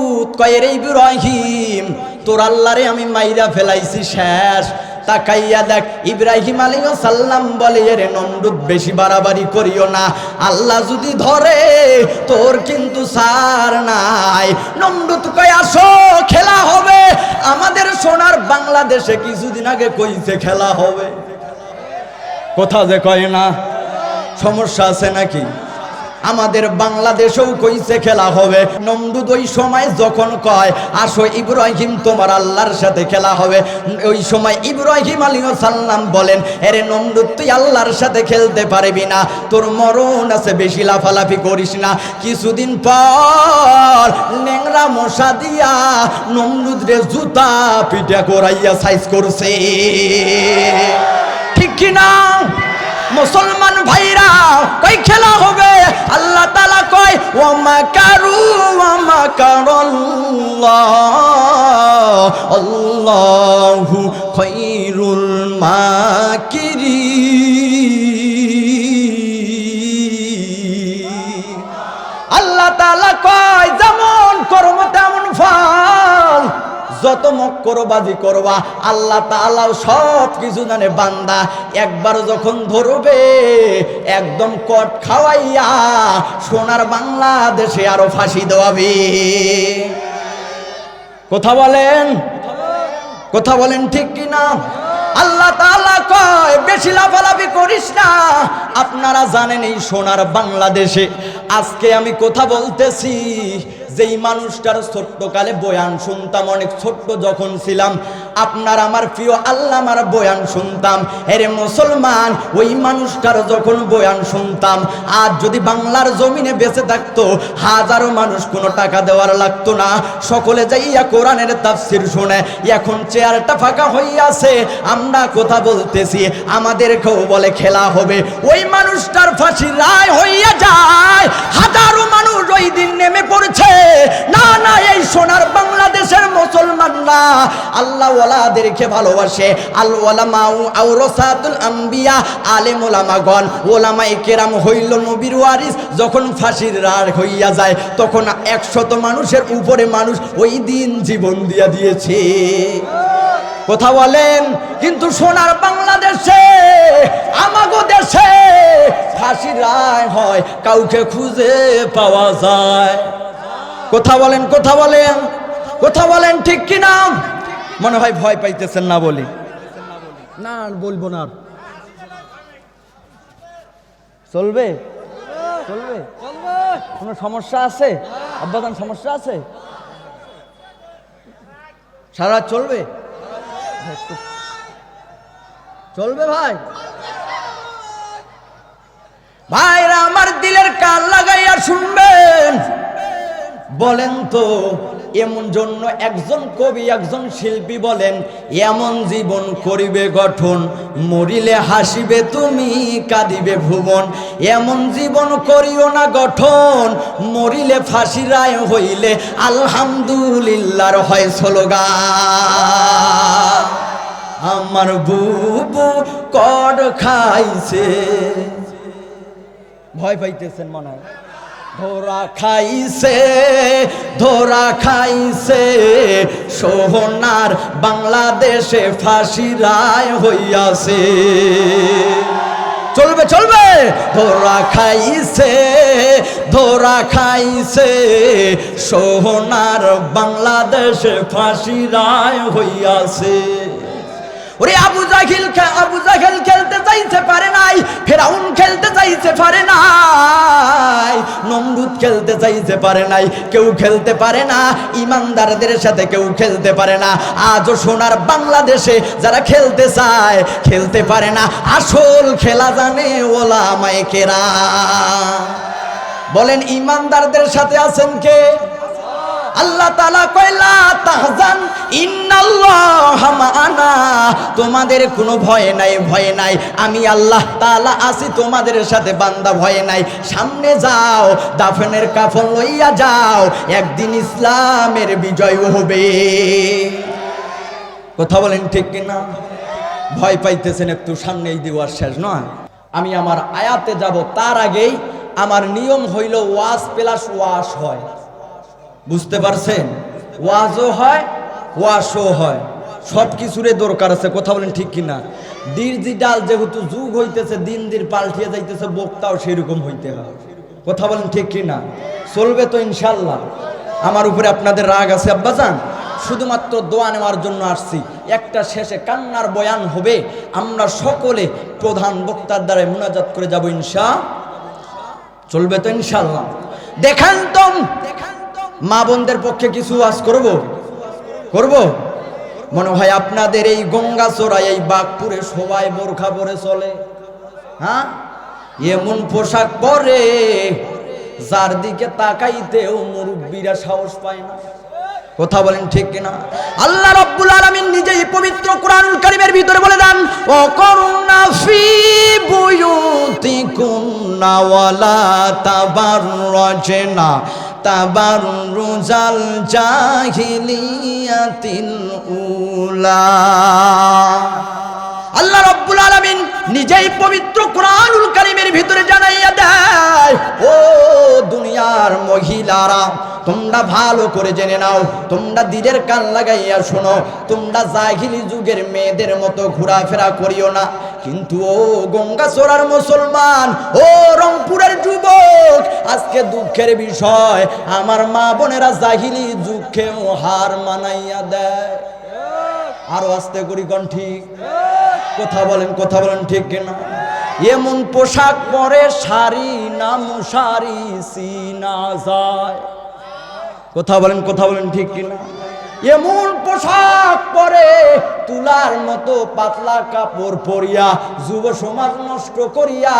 নমরুদ কয়ের ইব্রাহিম, তোর আল্লাহরে আমি মাইরা ফেলাইছি শেষ। তাকাইয়া দেখ, ইব্রাহিম আলাইহিস সাল্লাম বলে, এরে নমরুদ, বেশি বাড়াবাড়ি করিও না। আল্লাহ যদি ধরে, তোর কিন্তু সার নাই। নমরুদ কয়, আসো, খেলা হবে। আমাদের সোনার বাংলাদেশে কিছুদিন আগে কইছে, খেলা হবে। কোথা যে কয় না? সমস্যা আছে নাকি? আমাদের বাংলাদেশেও কইছে খেলা হবে। নমরুদ ওই সময় যখন কয়, আসো ইব্রাহিম, তোমার আল্লাহর সাথে খেলা হবে। ওই সময় ইব্রাহিম আলী সাল্লাম বলেন, এরে নমরুদ তুই আল্লাহর সাথে খেলতে পারবি না। তোর মরণ আছে, বেশি লাফালাফি করিস না। কিছুদিন পর ন্যাংরা মশা দিয়া নমরুদ রে জুতা পিঠা করাইয়া সাইজ করছে। ঠিক কিনা মুসলমান ভাইরা, কই খেলা হবে? আল্লাহ তালা কয় ও মাকারু ও মাকারুল্লাহ আল্লাহু খৈরুল মাকিরি আল্লাহ তাআলা কয়, যেমন কর্ম তেমন যত মক্করবাজি করবা, আল্লাহ তাআলাও সব কিছু জানে, বান্দা। একবার যখন ধরবে, একদম কট খাওয়াইয়া সোনার বাংলাদেশে আরও ফাঁসি দেওয়াবে। কথা বলেন? কথা বলেন ঠিক কি না আল্লাহ তাআলা কয়, বেশি লাফালাফি করিস না। আপনারা জানেন এই সোনার বাংলাদেশে। আজকে আমি কথা বলতেছি যেই মানুষটার ছোট্টকালে বয়ান শুনতাম অনেক ছোট্ট যখন ছিলাম আপনার আমার প্রিয় আল্লাহ আমার বয়ান শুনতাম। এরে মুসলমান, ওই মানুষটার যখন বয়ান শুনতাম আর যদি বাংলার জমিনে বেঁচে থাকতো, হাজারো মানুষ কোনো টাকা দেওয়ার লাগতো না। সকলে যাইয়া কোরআনের তাফসির শুনে, এখন চেয়ারটা ফাঁকা হইয়াছে, আমরা কথা বলতেছি, আমাদেরকেও বলে খেলা হবে। ওই মানুষটার ফাঁসি রায় হইয়া যায়, হাজারো মানুষ ওই দিন নেমে পড়ছে। না না, এই সোনার বাংলাদেশের মুসলমান না আল্লাহ ওয়ালাদেরকে ভালোবাসে। আল ওলামাউ আলেম ওলামাগণ ওলামাই কেরাম হইল নবীর ওয়ারিস। যখন ফাঁসির রার হইয়া যায়, তখন একশত মানুষের উপরে মানুষ ওই দিন জীবন দিয়া দিয়েছে। কথা বলেন, কিন্তু সোনার বাংলাদেশে, আমাগো দেশে ফাঁসির রায় হয়, কাউকে খুঁজে পাওয়া যায়। কথা বলেন কথা বলেন কথা বলেন ঠিক কি না মনে হয় ভয় পাইতেছেন না বলি। না বলব না। চলবে? চলবে? কোনো সমস্যা আছে? আব্বাদান সমস্যা আছে? সারা চলবে? চলবে ভাই। ভাইরা আমার দিলের কান লাগাইয়া শুনবেন। বলেন তো এমন জন্য একজন কবি, একজন শিল্পী বলেন, এমন জীবন করিবে গঠন, মরিলে হাসিবে তুমি, কাঁদিবে ভুবন। এমন জীবন করিও না গঠন, মরিলে ফাঁসি রায় হইলে আলহামদুলিল্লাহর হয় স্লোগান। আমার বুবু কড খাইছে। ভয় পাইতেছেন মনে হয়। ধরা খাইছে ধরা খাইছে। সোহনার বাংলাদেশে ফাঁসি রায় হইয়াছে। চলবে চলবে। ধরা খাইছে ধরা খাইছে। সোহনার বাংলাদেশে ফাঁসি রায় হইয়াছে। ওরে আবু জাহিল আবু জাহেল খেলতে চাইতে পারে নাই। ফেরাউন খেলতে চাইতে পারে নাই। নমরুদ খেলতে চাইতে পারে নাই। কেউ খেলতে পারে না। ইমানদারদের সাথে কেউ খেলতে পারে না। আজও সোনার বাংলাদেশে যারা খেলতে চায়, খেলতে পারে না। আসল খেলা জানে ওলা মাইকেরা বলেন, ইমানদারদের সাথে আছেন কে? আল্লাহ তালা কয়লা তাহজান মাআনা। তোমাদের কোনো ভয় নাই ভয় নাই। আমি আল্লাহ তালা আছি, তোমাদের সাথে বান্দা ভয় নাই। সামনে যাও, দাফনের কাফন লইয়া যাও, একদিন ইসলামের বিজয় হবে। কথা বলেন ঠিক কিনা? ভয় পাইতেছেন একটু, সামনেই দেওয়ার শেষ নয়। আমি আমার আয়াতে যাব, তার আগেই আমার নিয়ম হইল ওয়াশ প্লাস ওয়াশ হয়। বুঝতে পারছেন? ওয়াজও হয়, ওয়াশও হয়। সব কিছুরে দরকার আছে, কথা বলেন ঠিক কিনা? ডিজিটাল যেহেতু যুগ হইতেছে, দিন দিন পাল্টিয়ে যাইতেছে, বক্তাও সেরকম হইতে হয়। কথা বলেন ঠিক কিনা? চলবে তো ইনশাল্লাহ আমার উপরে আপনাদের রাগ আছে আব্বাজান শুধুমাত্র দোয়া নেওয়ার জন্য আসছি। একটা শেষে কান্নার বয়ান হবে। আমরা সকলে প্রধান বক্তার দ্বারা মোনাজাত করে যাব ইনশা। চলবে তো ইনশাল্লাহ দেখান তো। মা বোনদের পক্ষে কিছু আজ করব? করব? মনে হয় আপনাদের এই গঙ্গা চোরাই, এই বাঘপুরে সবাই বোরখা পরে চলে। হ্যাঁ? এমন পোশাক পরে যার দিকে তাকাইতেও মুরব্বীরা সাহস পায় না। কথা বলেন ঠিক কিনা? আল্লাহ রাব্বুল আলামিন নিজেই পবিত্র কোরআনুল কারীমের ভিতরে বলে দেন ও করুণা ফি বুয়ুতিকুন্না ওয়ালা তাবাররাজনা। তাবাররুজাল জাহিলিয়াতিল উলা। আল্লাহ রব্বুল আলামিন নিজেই পবিত্র কোরআনুল কারীমের ভিতরে জানাইয়া দেয়, ও দুনিয়ার মহিলারা তোমরা ভালো করে জেনে নাও, তোমরা দিনের কান লাগাইয়া শোনো, তোমরা জাহিলি যুগের মেয়েদের মতো ঘোরাফেরা করিও না। কিন্তু ও গঙ্গা চোরার মুসলমান, ও রংপুরের যুবক, আজকে দুঃখের বিষয়, আমার মা বোনেরা জাহিলি যুগকেও হার মানাইয়া দেয়। আরও আস্তে করি কন ঠিক? কথা বলেন কথা বলেন ঠিক কিনা? এমন পোশাক পরে শাড়ি নাম শাড়ি সিনা যায়। কথা বলেন কথা বলেন ঠিক কিনা? এমন পোশাক পরে তুলার মতো পাতলা কাপড় পরিয়া যুব সমাজ নষ্ট করিয়া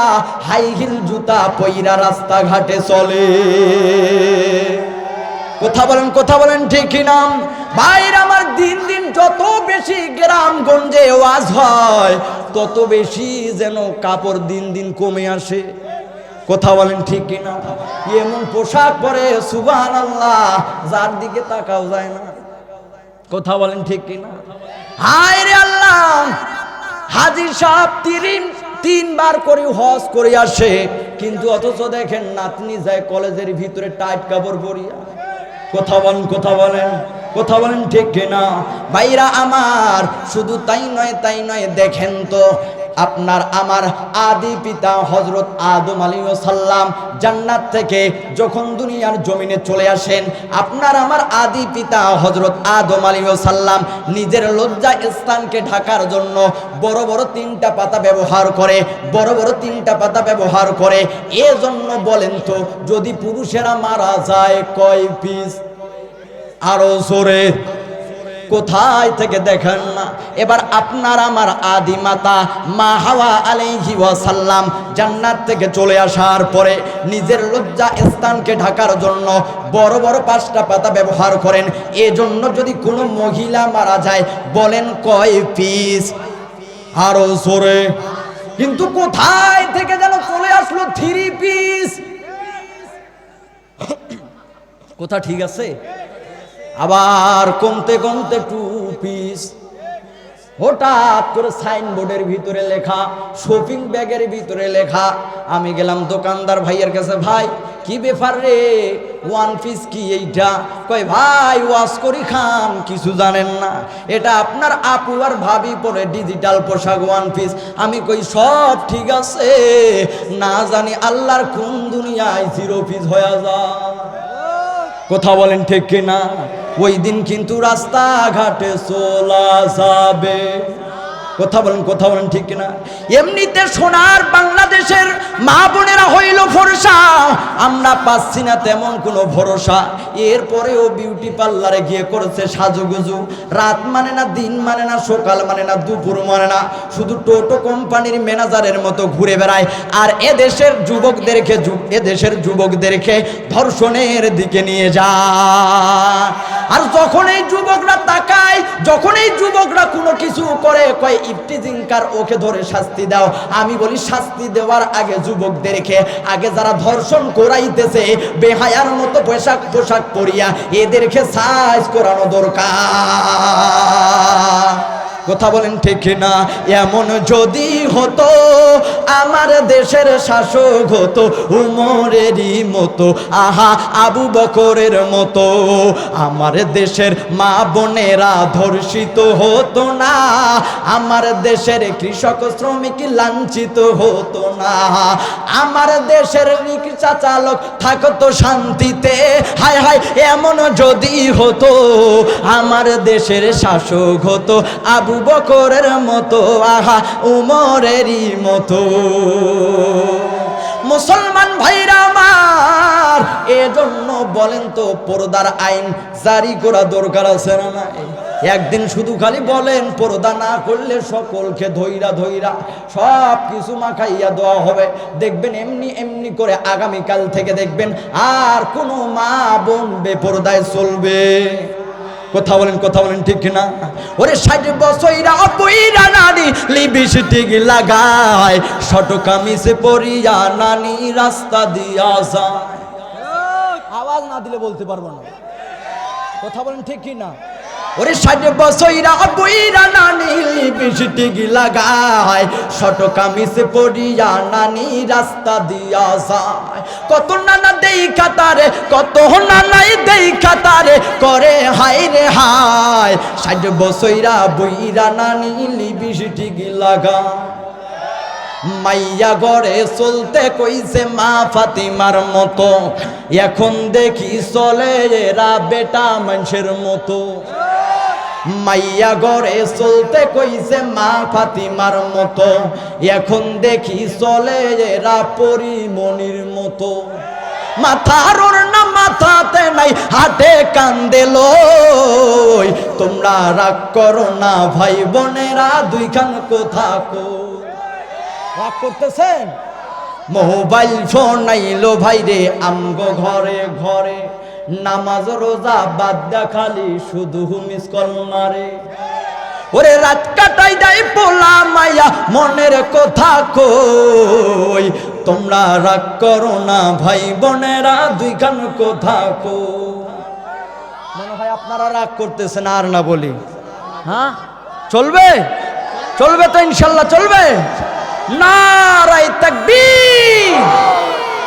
হাই হিল জুতা পইরা রাস্তাঘাটে চলে। কথা বলেন কথা বলেন ঠিক কিনা? ভাইর আমার দিন দিন যত বেশি গ্রামগঞ্জে ওয়াজ হয়, তত বেশি যেন কাপড় দিন দিন কমে আসে। কথা বলেন ঠিক কিনা? এমন পোশাক পরে? সুবান আল্লাহ যার দিকে তাকাও যায় না। কথা বলেন ঠিক কিনা? হায় রে আল্লাহ! হাজি সাহেব তিরিন, তিনবার করে হজ করে আসে, কিন্তু অথচ দেখেন নাতনি যায় কলেজের ভিতরে টাইট কাপড় পরিয়া। কথা বলেন কথা বলেন কথা বলেন ঠিক কিনা? ভাইরা আমার, শুধু তাই নয় তাই নয়, দেখেন তো আপনার আমার আদি পিতা হজরত আদম আলী সাল্লাম জান্নাত থেকে যখন দুনিয়ার জমিনে চলে আসেন, আপনার আমার আদি পিতা হজরত আদম আলী সাল্লাম নিজের লজ্জা স্থানকে ঢাকার জন্য বড় বড় তিনটা পাতা ব্যবহার করে, বড় বড় তিনটা পাতা ব্যবহার করে। এজন্য বলেন তো, যদি পুরুষেরা মারা যায় কয় পিস? আরও জোরে। কোথায় থেকে দেখেন না। এবার আপনার আমার আদি মাতা মা হাওয়া আলাইহি ওয়াসাল্লাম জান্নাত থেকে চলে আসার পরে নিজের লজ্জা স্থানকে ঢাকার জন্য বড় বড় পাঁচটা পাতা ব্যবহার করেন। এজন্য যদি কোনো মহিলা মারা যায়, বলেন কয় পিস? আরও জোরে। কিন্তু কোথায় থেকে যেন চলে আসলো থ্রি পিস? কোথা ঠিক আছে? আবার কমতে কমতে টু পিস হঠাৎ করে সাইনবোর্ডের ভিতরে লেখা শপিং ব্যাগের ভিতরে লেখা, আমি গেলাম দোকানদার ভাইয়ের কাছে, ভাই, কি ব্যাপার রে? ওয়ান পিস কি এইটা? কয়, ভাই, ওয়াশ করি খান, কিছু জানেন না। এটা আপনার আপু আর ভাবি পরে ডিজিটাল পোশাক ওয়ান পিস আমি কই, সব ঠিক আছে। না জানি আল্লাহর কোন দুনিয়ায় জিরো পিস হয়ে যায়। কথা বলেন ঠিক কিনা? ওই দিন কিন্তু রাস্তাঘাটে চলা যাবে। কথা বলেন কথা বলেন ঠিক কিনা? এমনিতে সোনার বাংলাদেশের মা বোনেরা হইল ভরসা, আমরা পাচ্ছি না তেমন কোনো ভরসা। এরপরেও বিউটি পার্লারে গিয়ে করেছে সাজুগুজু। রাত মানে না, দিন মানে না, সকাল মানে না, দুপুর মানে না। শুধু টোটো কোম্পানির ম্যানেজারের মতো ঘুরে বেড়ায়। আর এদেশের যুবকদেরকে এদেশের যুবকদেরকে ধর্ষণের দিকে নিয়ে যায়। আর যখন এই যুবকরা তাকায়, যখন এই যুবকরা কোনো কিছু করে, কয় ইফতিজিংকার ওকে ধরে শাস্তি দাও। আমি বলি, শাস্তি দেওয়ার আগে যুবকদেরকে, আগে যারা ধর্ষণ করাইতেছে, বেহায়ার মতো পোশাক পোশাক পরিয়া, এদেরকে সাইজ করানো দরকার। কথা বলেন ঠিক না? এমন যদি হতো, আমার দেশের শাসক হতো, উমরেরই মতো, আহা, আবু বকরের মতো। আমার দেশের মা বোনেরা ধর্ষিত হতো না, আমার দেশের কৃষক শ্রমিক লাঞ্ছিত হতো না। আমার দেশের রিক্সা চালক থাকতো শান্তিতে, হায় হায়, এমন যদি হতো, আমার দেশের শাসক হতো আবু বকরের মতো, আহা, উমরেরই মতো। মুসলমান ভাইরা আমার, এজন্য বলেন তো পর্দার আইন জারি করা দরকার আছে না নাই? একদিন শুধু খালি বলেন, পর্দা না করলে সকলকে ধৈরা ধৈরা সব কিছু মাখাইয়া দেওয়া হবে। দেখবেন এমনি এমনি করে আগামীকাল থেকে দেখবেন আর কোনো মা বোন বেপরদায় চলবে। কথা বলেন কথা বলেন ঠিক না ওরে ষাট বছরা বইরা নারী, লিপস্টিক লাগায় শট কামিজে পরিয়া নানি রাস্তা দিয়া যায়। আওয়াজ না দিলে বলতে পারব না। কথা বলেন ঠিক কি না ওরে ষাট বছরা বইরা নানি বৃষ্টি লাগায়, শট কামিজে পড়িয়া নানি রাস্তা দিয়া যায়। কত নানা দেই খাতারে কত নানাই দেই খাতারে করে হাই রে হায়। ষাট বছরা বইরা নানি বৃষ্টি লাগায়। মাইয়া গড়ে চলতে কইছে, মা ফাতিমার মতো, এখন দেখি চলে এরা বেটা মানুষের মতো। মাইয়া গড়ে চলতে কইছে, মা ফাতিমার মতো, এখন দেখি চলে এরা পরিমণির মতো। মাথার না মাথাতে নাই, হাতে কান্দে তোমরা রাগ করো না ভাই বোনেরা দুইখান কোথা কো রাগ করতেছেন? মোবাইল ফোন আইলো ভাই রে আমগো ঘরে ঘরে। নামাজ, রোজা বাদ দা খালি, শুধু মিস কল মারে। ওরে রাত কাটাই দেয় পোলা মাইয়া, মনের কথা কই? তোমরা রাগ করো না ভাই বোনেরা দুই দুইখান কথা কো মনে হয় আপনারা রাগ করতেছেন, আর না বলি। হ্যাঁ? চলবে? চলবে তো ইনশাল্লাহ, চলবে? নারাই তাকবীর।